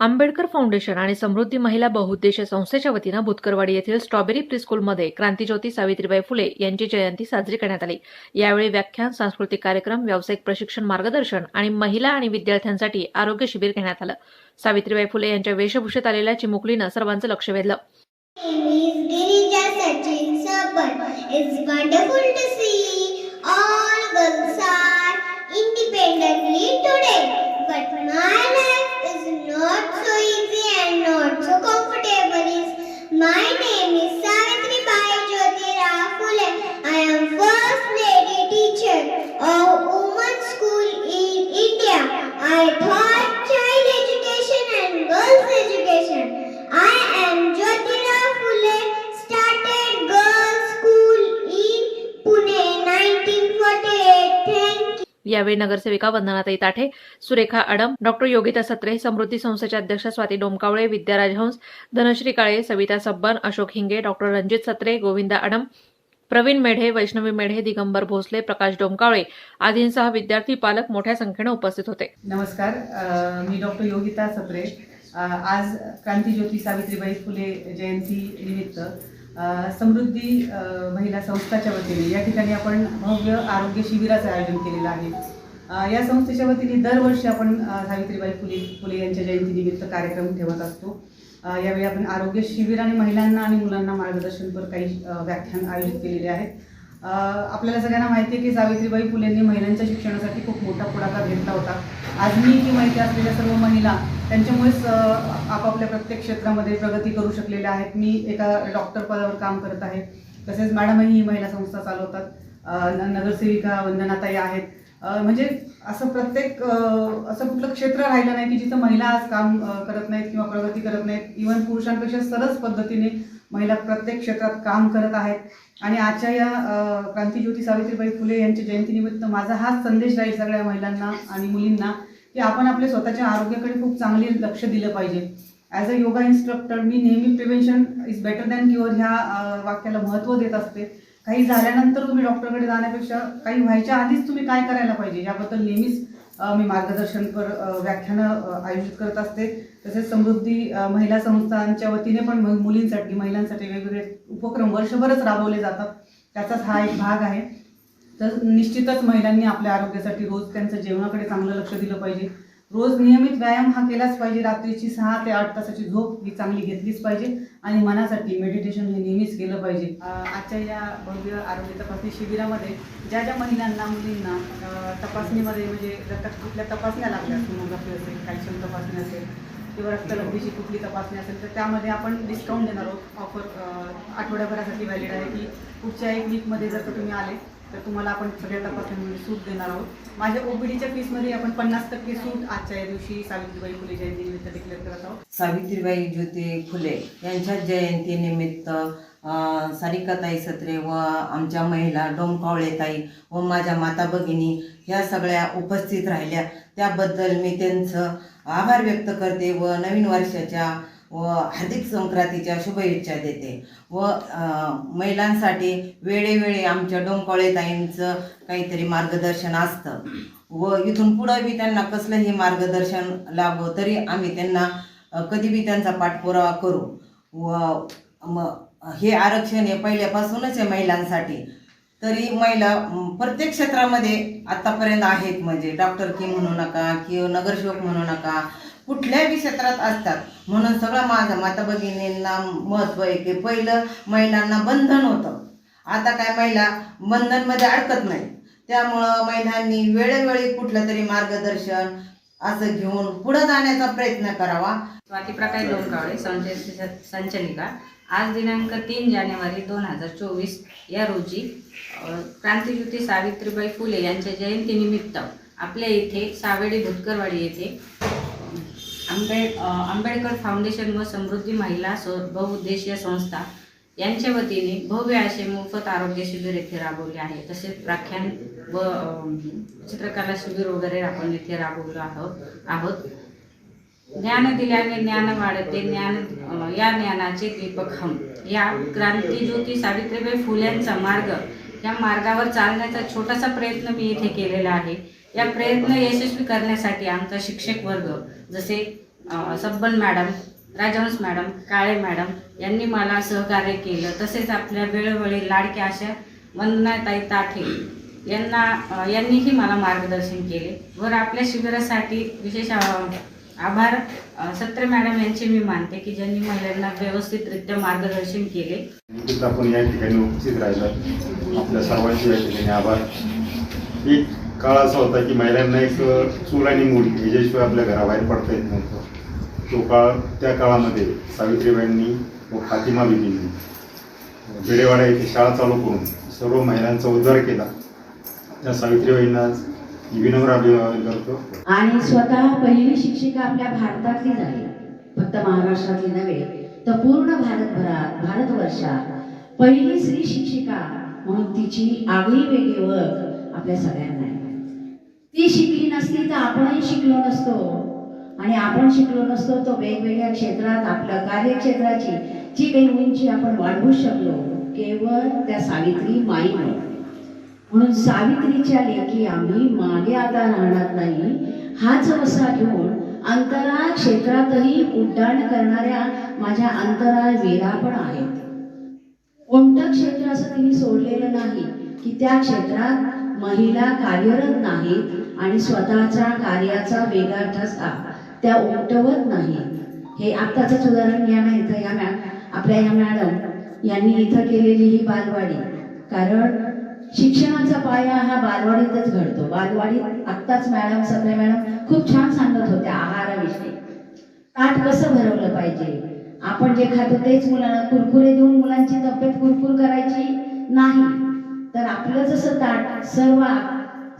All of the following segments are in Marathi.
आंबेडकर फाउंडेशन आणि समृद्धी महिला बहुउद्देशीय संस्थेच्या वतीनं भुतकरवाडी येथील स्ट्रॉबेरी प्रीस्कूलमध्ये क्रांतीज्योती सावित्रीबाई फुले यांची जयंती साजरी करण्यात आली यावेळी व्याख्यान सांस्कृतिक कार्यक्रम व्यावसायिक प्रशिक्षण मार्गदर्शन आणि महिला आणि विद्यार्थ्यांसाठी आरोग्य शिबिर घेण्यात आलं सावित्रीबाई फुले यांच्या वेशभूषेत आलेल्या चिमुकलीनं सर्वांचं लक्ष वेधलं. It's wonderful to see all girls are यावेळी नगरसेविका वंदनाताई ताठे सुरेखा अडम डॉक्टर योगिता सत्रे समृद्धी संस्थेच्या अध्यक्ष स्वाती डोमकावळे विद्या राजहंस धनश्री काळे सविता सब्बन अशोक हिंगे डॉक्टर रणजित सत्रे गोविंदा अडम प्रवीण मेढे वैष्णवी मेढे दिगंबर भोसले प्रकाश डोमकावळे आदींसह विद्यार्थी पालक मोठ्या संख्येने उपस्थित होते. नमस्कार मी डॉक्टर योगिता सत्रे. आज क्रांतीज्योती सावित्रीबाई फुले जयंती निमित्त समृद्धी महिला संस्थाच्या वतीने. या ठिकाणी आपण भव्य आरोग्य शिबिराचं आयोजन केलेलं आहे. या संस्थेच्या वतीने दरवर्षी आपण सावित्रीबाई फुले फुले यांच्या जयंतीनिमित्त कार्यक्रम ठेवत असतो. यावेळी आपण आरोग्य शिबिर आणि महिलांना आणि मुलांना मार्गदर्शनपर काही व्याख्यान आयोजित केलेले आहेत. आपल्याला सगळ्यांना माहिती आहे की सावित्रीबाई फुलेंनी महिलांच्या शिक्षणासाठी खूप मोठा पुढाकार घेतला होता. आज मी ही माहिती असलेल्या सर्व महिला त्यांच्यामुळेच आपापल्या प्रत्येक क्षेत्रामध्ये प्रगती करू शकलेल्या आहेत. मी एका डॉक्टर पदावर काम करत आहे. तसेच मॅडमही ही महिला संस्था चालवतात. नगरसेविका वंदनाताई आहेत. म्हणजे असं प्रत्येक असं कुठलं क्षेत्र राहिलं नाही की जिथं महिला आज काम करत नाहीत किंवा प्रगती करत नाहीत. इव्हन पुरुषांपेक्षा सरस पद्धतीने महिला प्रत्येक क्षेत्रात काम करत आहेत. आणि आजच्या या क्रांतीज्योती सावित्रीबाई फुले यांच्या जयंतीनिमित्त माझा हाच संदेश राहील सगळ्या महिलांना आणि मुलींना. की आपण आपल्या स्वतःच्या आरोग्याकडे खूप चांगले लक्ष दिलं पाहिजे. ॲज अ योगा इन्स्ट्रक्टर मी नेहमी prevention is better than cure ह्या वाक्याला महत्त्व देत असते. काही झाल्यानंतर तुम्ही डॉक्टरकडे जाण्यापेक्षा काही व्हायच्या आधीच तुम्ही काय करायला पाहिजे याबद्दल नेहमीच मी मार्गदर्शन कर व्याख्यानं आयोजित करत असते. तसेच समृद्धी महिला संस्थांच्या वतीने पण मुलींसाठी महिलांसाठी वेगवेगळे उपक्रम वर्षभरच राबवले जातात. त्याचाच हा एक भाग आहे. तर निश्चितच महिलांनी आपल्या आरोग्यासाठी रोज त्यांचं जेवणाकडे चांगलं लक्ष दिलं पाहिजे. रोज नियमित व्यायाम हा केलाच पाहिजे. रात्रीची सहा ते आठ तासाची झोप ही चांगली घेतलीच पाहिजे आणि मनासाठी मेडिटेशन हे नेहमीच केलं पाहिजे. आजच्या या भव्य आरोग्य तपासणी शिबिरामध्ये ज्या ज्या महिलांना मुलींना तपासणीमध्ये म्हणजे जर कुठल्या तपासण्या लागल्या सोनोग्राफी असेल कॅल्शियम तपासणी असेल किंवा रक्तलघवीची कुठली तपासणी असेल तर त्यामध्ये आपण डिस्काउंट देणार आहोत. ऑफर आठवड्याभरासाठी व्हॅलिड आहे की पुढच्या एक वीकमध्ये जर का तुम्ही आले तर तुम्हाला आपण सगळ्या तपासण्यांमध्ये सूट देणार आहोत. माझ्या ओबीडीच्या फीसमध्ये आपण पन्नास टक्के सूट आजच्या या दिवशी सावित्रीबाई फुले जयंतीनिमित्त डिक्लेअर करत आहोत. सावित्रीबाई ज्योती फुले यांच्या जयंतीनिमित्त सारिकाताई सत्रे व आमच्या महिला डोमकावळेताई व माझ्या माता भगिनी ह्या सगळ्या उपस्थित राहिल्या. त्याबद्दल मी त्यांचं आभार व्यक्त करते व नवीन वर्षाच्या व हार्दिक संक्रांतीच्या शुभेच्छा देते. व महिलांसाठी वेळेवेळी आमच्या डोमकावळेताईंचं काहीतरी मार्गदर्शन असतं. व इथून पुढं बी त्यांना कसलंही मार्गदर्शन लाभो तरी आम्ही त्यांना कधीबी कधी बी त्यांचा पाठपुरावा करू. व म हे आरक्षण हे पहिल्यापासूनच आहे महिलांसाठी. तरी महिला प्रत्येक क्षेत्रामध्ये आत्तापर्यंत आहेत म्हणजे डॉक्टर की म्हणू नका किंवा नगरसेवक म्हणू नका कुठल्याही क्षेत्रात असतात. म्हणून सगळं माझं माता भगिनींना महत्त्व आहे की पहिलं महिलांना बंधन होतं. आता काय महिला बंधनमध्ये अडकत नाही. त्यामुळं महिलांनी वेळोवेळी कुठलं तरी मार्गदर्शन असं घेऊन पुढं जाण्याचा प्रयत्न करावा. स्वाती प्रकाश डोंकावळे संचालिका संचलिका आज दिनांक तीन जानेवारी दोन हजार चोवीस या रोजी क्रांतिज्योती सावित्रीबाई फुले यांच्या जयंतीनिमित्त आपल्या इथे सावेडी भुतकरवाडी येथे आंबेड आंबेडकर फाउंडेशन व समृद्धी महिला स बहुउद्देशीय संस्था यांच्या वतीने भव्य असे मोफत आरोग्य शिबिर येथे राबवले आहे. तसेच व्याख्यान व चित्रकला शिबिर वगैरे आपण इथे राबवलो आहोत आहोत. ज्ञान दिल्याने ज्ञान वाढते ज्ञान या ज्ञानाचे दीपक हम. या क्रांतीज्योती सावित्रीबाई फुल्यांचा मार्ग या मार्गावर चालण्याचा छोटासा प्रयत्न मी इथे केलेला आहे. या प्रयत्न यशस्वी करण्यासाठी आमचा शिक्षक वर्ग जसे अ, Sabbal madam Rajhans madam Kale madam यांनी मला सहकार्य केलं. तसेच आपल्या वेळोवेळी लाडक्या अशा वंदनाताई ताठे यांना यांनीही मला मार्गदर्शन केले. वर आपल्या शिबिरासाठी विशेष आभार. सत्र मॅडम यांचे मी मानते की ज्यांनी महिलांना व्यवस्थितरित्या मार्गदर्शन केले. आपण या ठिकाणी उपस्थित राहिला. आपल्या सर्वांचे या ठिकाणी आभार. काळ असा होता की महिलांना एक चूल आणि मूल याच्याशिवाय आपल्या घराबाहेर पडता येत नव्हतं. तो काळ त्या काळामध्ये सावित्रीबाईंनी व फातिमा बिबींनी बेडेवाडा येथे शाळा चालू करून सर्व महिलांचा उद्धार केला. त्या सावित्रीबाईंना विनम्र अभिवादन करतो. आणि स्वतः पहिली शिक्षिका आपल्या भारतातली झाली. फक्त महाराष्ट्रातली नव्हे तर पूर्ण भारतभरात भारतवर्षात पहिली स्त्री शिक्षिका म्हणून तिची आगळी वेगळी ओळख आपल्या सगळ्यांना आहे. ती शिकली नसती तर आपणही शिकलो नसतो. आणि आपण शिकलो नसतो तर वेगवेगळ्या क्षेत्रात आपल्या कार्यक्षेत्राची जी काही उंची आपण वाढवू शकलो केवळ त्या सावित्री माईमुळे म्हणून सावित्रीच्या लेखी आम्ही मागे आता राहणार नाही. हाच वसा घेऊन अंतराळ क्षेत्रातही उड्डाण करणाऱ्या माझ्या अंतराळ वेळा पण आहेत. कोणतं क्षेत्र असं तिने सोडलेलं नाही की त्या क्षेत्रात महिला कार्यरत नाहीत आणि स्वतःच्या कार्याचा वेगळा ठसा त्या उमटवत नाहीत. हे आत्ताचंच उदाहरण घ्या ना इथं या मॅ आपल्या या मॅडम यांनी इथं केलेली ही बालवाडी. कारण शिक्षणाचा पाया हा बालवाडीतच घडतो. बालवाडीत आत्ताच मॅडम सगळ्या मॅडम खूप छान सांगत होत्या आहाराविषयी. ताट कसं भरवलं पाहिजे? आपण जे खातो तेच मुलांना कुरकुरे देऊन मुलांची तब्येत कुरकुर करायची नाही. तर आपलं जसं ताट सर्व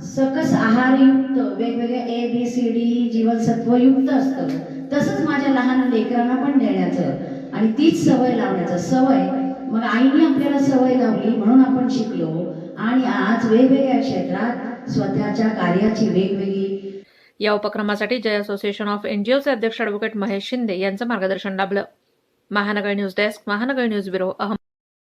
सकस आहारयुक्त वेगवेगळ्या A B C D e जीवनसत्वयुक्त असतं. तसंच माझ्या लहान लेकरांना पण देण्याचं आणि तीच सवय लावण्याचं. सवय मग आईने आपल्याला सवय लावली म्हणून आपण शिकलो. आणि आज वेगवेगळ्या क्षेत्रात स्वतःच्या कार्याची वेगवेगळी या उपक्रमासाठी जय असोसिएशन ऑफ एनजीओचे अध्यक्ष ॲडव्होकेट महेश शिंदे यांचं मार्गदर्शन लाभलं. Mahanagar news desk Mahanagar news bureau Ahmedabad